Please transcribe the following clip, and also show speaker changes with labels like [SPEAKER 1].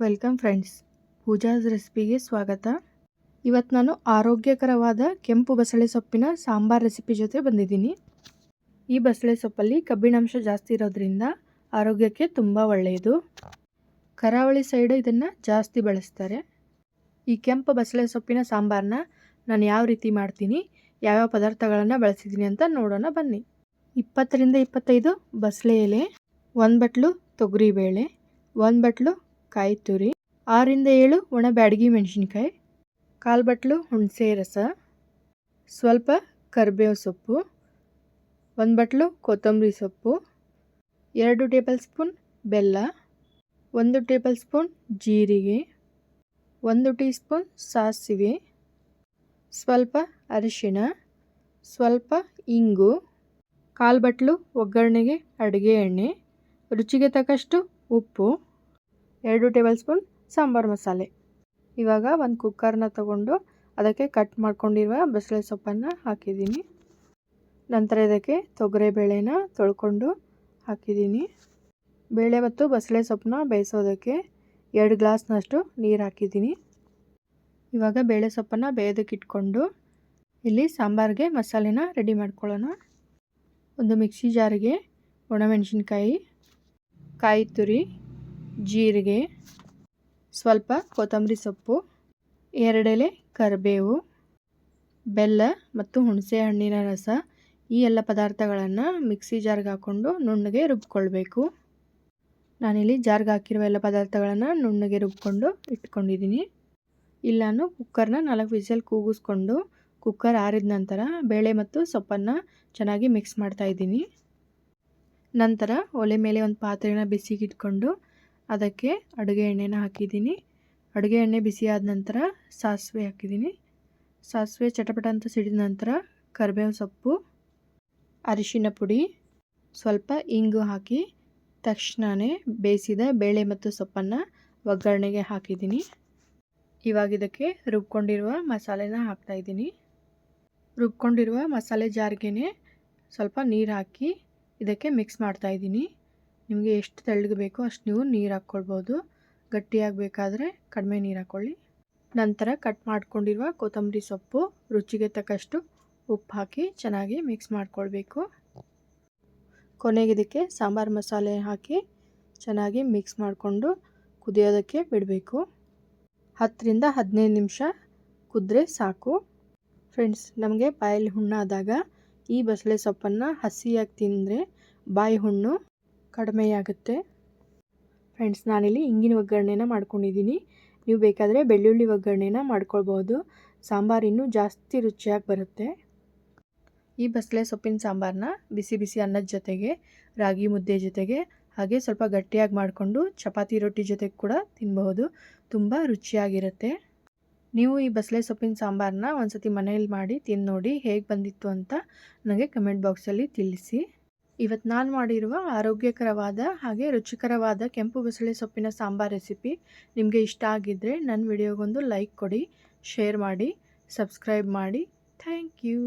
[SPEAKER 1] Welcome friends. Pooja's ರೆಸಿಪಿಗೆ ಸ್ವಾಗತ. ಇವತ್ತು ನಾನು ಆರೋಗ್ಯಕರವಾದ ಕೆಂಪು ಬಸಳೆ ಸೊಪ್ಪಿನ ಸಾಂಬಾರ್ ರೆಸಿಪಿ ಜೊತೆ ಬಂದಿದ್ದೀನಿ. ಈ ಬಸಳೆ ಸೊಪ್ಪಲ್ಲಿ ಕಬ್ಬಿಣಾಂಶ ಜಾಸ್ತಿ ಇರೋದ್ರಿಂದ ಆರೋಗ್ಯಕ್ಕೆ ತುಂಬ ಒಳ್ಳೆಯದು. ಕರಾವಳಿ ಸೈಡ್ ಇದನ್ನು ಜಾಸ್ತಿ ಬಳಸ್ತಾರೆ. ಈ ಕೆಂಪು ಬಸಳೆ ಸೊಪ್ಪಿನ ಸಾಂಬಾರನ್ನ ನಾನು ಯಾವ ರೀತಿ ಮಾಡ್ತೀನಿ, ಯಾವ್ಯಾವ ಪದಾರ್ಥಗಳನ್ನು ಬಳಸಿದ್ದೀನಿ ಅಂತ ನೋಡೋಣ ಬನ್ನಿ. ಇಪ್ಪತ್ತರಿಂದ ಇಪ್ಪತ್ತೈದು ಬಸಳೆ ಎಲೆ, ಒಂದು ಬಟ್ಲು ತೊಗರಿಬೇಳೆ ಒಂದು ಬಟ್ಲು ಕಾಯಿ ತುರಿ, ಆರಿಂದ ಏಳು ಒಣ ಬ್ಯಾಡಗಿ ಮೆಣಸಿನ್ಕಾಯಿ, ಕಾಲು ಬಟ್ಲು ಹುಣಸೆ ರಸ, ಸ್ವಲ್ಪ ಕರಿಬೇವು ಸೊಪ್ಪು, ಒಂದು ಬಟ್ಲು ಕೊತ್ತಂಬರಿ ಸೊಪ್ಪು, ಎರಡು ಟೇಬಲ್ ಸ್ಪೂನ್ ಬೆಲ್ಲ, ಒಂದು ಟೇಬಲ್ ಸ್ಪೂನ್ ಜೀರಿಗೆ, ಒಂದು ಟೀ ಸ್ಪೂನ್ ಸಾಸಿವೆ, ಸ್ವಲ್ಪ ಅರಿಶಿಣ, ಸ್ವಲ್ಪ ಇಂಗು, ಕಾಲು ಬಟ್ಲು ಒಗ್ಗರಣೆಗೆ ಅಡುಗೆ ಎಣ್ಣೆ, ರುಚಿಗೆ ತಕ್ಕಷ್ಟು ಉಪ್ಪು. ಎರಡು ಟೇಬಲ್ ಸ್ಪೂನ್ ಸಾಂಬಾರು ಮಸಾಲೆ. ಇವಾಗ ಒಂದು ಕುಕ್ಕರ್ನ ತಗೊಂಡು ಅದಕ್ಕೆ ಕಟ್ ಮಾಡ್ಕೊಂಡಿರುವ ಬಸಳೆ ಸೊಪ್ಪನ್ನು ಹಾಕಿದ್ದೀನಿ. ನಂತರ ಇದಕ್ಕೆ ತೊಗರೆ ಬೇಳೆನ ತೊಳ್ಕೊಂಡು ಹಾಕಿದ್ದೀನಿ. ಬೇಳೆ ಮತ್ತು ಬಸಳೆ ಸೊಪ್ಪನ್ನ ಬೇಯಿಸೋದಕ್ಕೆ ಎರಡು ಗ್ಲಾಸ್ನಷ್ಟು ನೀರು ಹಾಕಿದ್ದೀನಿ. ಇವಾಗ ಬೇಳೆ ಸೊಪ್ಪನ್ನು ಬೇಯೋದಕ್ಕಿಟ್ಕೊಂಡು ಇಲ್ಲಿ ಸಾಂಬಾರಿಗೆ ಮಸಾಲೆನ ರೆಡಿ ಮಾಡ್ಕೊಳ್ಳೋಣ. ಒಂದು ಮಿಕ್ಸಿ ಜಾರಿಗೆ ಒಣಮೆಣಸಿನ್ಕಾಯಿ ಕಾಯಿ ತುರಿ ಜೀರಿಗೆ, ಸ್ವಲ್ಪ ಕೊತ್ತಂಬರಿ ಸೊಪ್ಪು ಎರಡೆಲೆ ಕರಿಬೇವು, ಬೆಲ್ಲ ಮತ್ತು ಹುಣಸೆ ಹಣ್ಣಿನ ರಸ. ಈ ಎಲ್ಲ ಪದಾರ್ಥಗಳನ್ನು ಮಿಕ್ಸಿ ಜಾರ್ಗೆ ಹಾಕ್ಕೊಂಡು ನುಣ್ಣಗೆ ರುಬ್ಕೊಳ್ಬೇಕು. ನಾನಿಲ್ಲಿ ಜಾರ್ಗೆ ಹಾಕಿರುವ ಎಲ್ಲ ಪದಾರ್ಥಗಳನ್ನು ನುಣ್ಣಗೆ ರುಬ್ಕೊಂಡು ಇಟ್ಕೊಂಡಿದ್ದೀನಿ. ಇಲ್ಲಾನು ಕುಕ್ಕರ್ನ ನಾಲ್ಕು ವಿಸಲ್ ಕೂಗಿಸ್ಕೊಂಡು ಕುಕ್ಕರ್ ಆರಿದ ನಂತರ ಬೇಳೆ ಮತ್ತು ಸೊಪ್ಪನ್ನು ಚೆನ್ನಾಗಿ ಮಿಕ್ಸ್ ಮಾಡ್ತಾ ಇದ್ದೀನಿ. ನಂತರ ಒಲೆ ಮೇಲೆ ಒಂದು ಪಾತ್ರೆನ ಬಿಸಿಗೆ ಇಟ್ಕೊಂಡು ಅದಕ್ಕೆ ಅಡುಗೆ ಎಣ್ಣೆನ ಹಾಕಿದ್ದೀನಿ. ಅಡುಗೆ ಎಣ್ಣೆ ಬಿಸಿ ಆದ ನಂತರ ಸಾಸಿವೆ ಹಾಕಿದ್ದೀನಿ. ಸಾಸಿವೆ ಚಟಪಟ ಅಂತ ಸಿಡಿದ ನಂತರ ಕರಿಬೇವು ಸೊಪ್ಪು, ಅರಿಶಿನ ಪುಡಿ, ಸ್ವಲ್ಪ ಇಂಗು ಹಾಕಿ ತಕ್ಷಣವೇ ಬೇಯಿಸಿದ ಬೇಳೆ ಮತ್ತು ಸೊಪ್ಪನ್ನು ಒಗ್ಗರಣೆಗೆ ಹಾಕಿದ್ದೀನಿ. ಇವಾಗ ಇದಕ್ಕೆ ರುಬ್ಕೊಂಡಿರುವ ಮಸಾಲೆನ ಹಾಕ್ತಾಯಿದ್ದೀನಿ ರುಬ್ಕೊಂಡಿರುವ ಮಸಾಲೆ ಜಾರ್ಗೆ ಸ್ವಲ್ಪ ನೀರು ಹಾಕಿ ಇದಕ್ಕೆ ಮಿಕ್ಸ್ ಮಾಡ್ತಾಯಿದ್ದೀನಿ ನಿಮಗೆ ಎಷ್ಟು ತೆಳ್ಳಗೆ ಬೇಕೋ ಅಷ್ಟು ನೀವು ನೀರು ಹಾಕ್ಕೊಳ್ಬೋದು. ಗಟ್ಟಿಯಾಗಿ ಬೇಕಾದರೆ ಕಡಿಮೆ ನೀರು ಹಾಕ್ಕೊಳ್ಳಿ ನಂತರ ಕಟ್ ಮಾಡ್ಕೊಂಡಿರುವ ಕೊತ್ತಂಬರಿ ಸೊಪ್ಪು, ರುಚಿಗೆ ತಕ್ಕಷ್ಟು ಉಪ್ಪು ಹಾಕಿ ಚೆನ್ನಾಗಿ ಮಿಕ್ಸ್ ಮಾಡಿಕೊಳ್ಬೇಕು. ಕೊನೆಗೆ ಇದಕ್ಕೆ ಸಾಂಬಾರು ಮಸಾಲೆ ಹಾಕಿ ಚೆನ್ನಾಗಿ ಮಿಕ್ಸ್ ಮಾಡಿಕೊಂಡು ಕುದಿಯೋದಕ್ಕೆ ಬಿಡಬೇಕು. ಹತ್ತರಿಂದ ಹದಿನೈದು ನಿಮಿಷ ಕುದ್ರೆ ಸಾಕು. ಫ್ರೆಂಡ್ಸ್ ನಮಗೆ ಬಾಯಲ್ಲಿ ಹುಣ್ಣಾದಾಗ ಈ ಬಸಳೆ ಸೊಪ್ಪನ್ನು ಹಸಿಯಾಗಿ ತಿಂದರೆ ಬಾಯಿ ಹುಣ್ಣು ಕಡಿಮೆಯಾಗುತ್ತೆ. ಫ್ರೆಂಡ್ಸ್ ನಾನಿಲ್ಲಿ ಇಂಗಿನ ಒಗ್ಗರಣೆನ ಮಾಡ್ಕೊಂಡಿದ್ದೀನಿ. ನೀವು ಬೇಕಾದರೆ ಬೆಳ್ಳುಳ್ಳಿ ಒಗ್ಗರಣೆನ ಮಾಡ್ಕೊಳ್ಬೋದು ಸಾಂಬಾರು ಇನ್ನೂ ಜಾಸ್ತಿ ರುಚಿಯಾಗಿ ಬರುತ್ತೆ. ಈ ಬಸಳೆ ಸೊಪ್ಪಿನ ಸಾಂಬಾರನ್ನ ಬಿಸಿ ಬಿಸಿ ಅನ್ನದ ಜೊತೆಗೆ, ರಾಗಿ ಮುದ್ದೆ ಜೊತೆಗೆ, ಹಾಗೆ ಸ್ವಲ್ಪ ಗಟ್ಟಿಯಾಗಿ ಮಾಡಿಕೊಂಡು ಚಪಾತಿ ರೊಟ್ಟಿ ಜೊತೆಗೆ ಕೂಡ ತಿನ್ನಬಹುದು ತುಂಬ ರುಚಿಯಾಗಿರುತ್ತೆ. ನೀವು ಈ ಬಸಳೆ ಸೊಪ್ಪಿನ ಸಾಂಬಾರನ್ನ ಒಂದು ಸತಿ ಮನೆಯಲ್ಲಿ ಮಾಡಿ ತಿಂದು ನೋಡಿ ಹೇಗೆ ಬಂದಿತ್ತು ಅಂತ ನನಗೆ ಕಮೆಂಟ್ ಬಾಕ್ಸಲ್ಲಿ ತಿಳಿಸಿ. ಇವತ್ತು ನಾನು ಮಾಡಿರುವ ಆರೋಗ್ಯಕರವಾದ ಹಾಗೆ ರುಚಿಕರವಾದ ಕೆಂಪು ಬಸಳೆ ಸೊಪ್ಪಿನ ಸಾಂಬಾರ್ ರೆಸಿಪಿ ನಿಮಗೆ ಇಷ್ಟ ಆಗಿದ್ದರೆ ನನ್ನ ವಿಡಿಯೋಗೊಂದು ಲೈಕ್ ಕೊಡಿ ಶೇರ್ ಮಾಡಿ ಸಬ್ಸ್ಕ್ರೈಬ್ ಮಾಡಿ. Thank you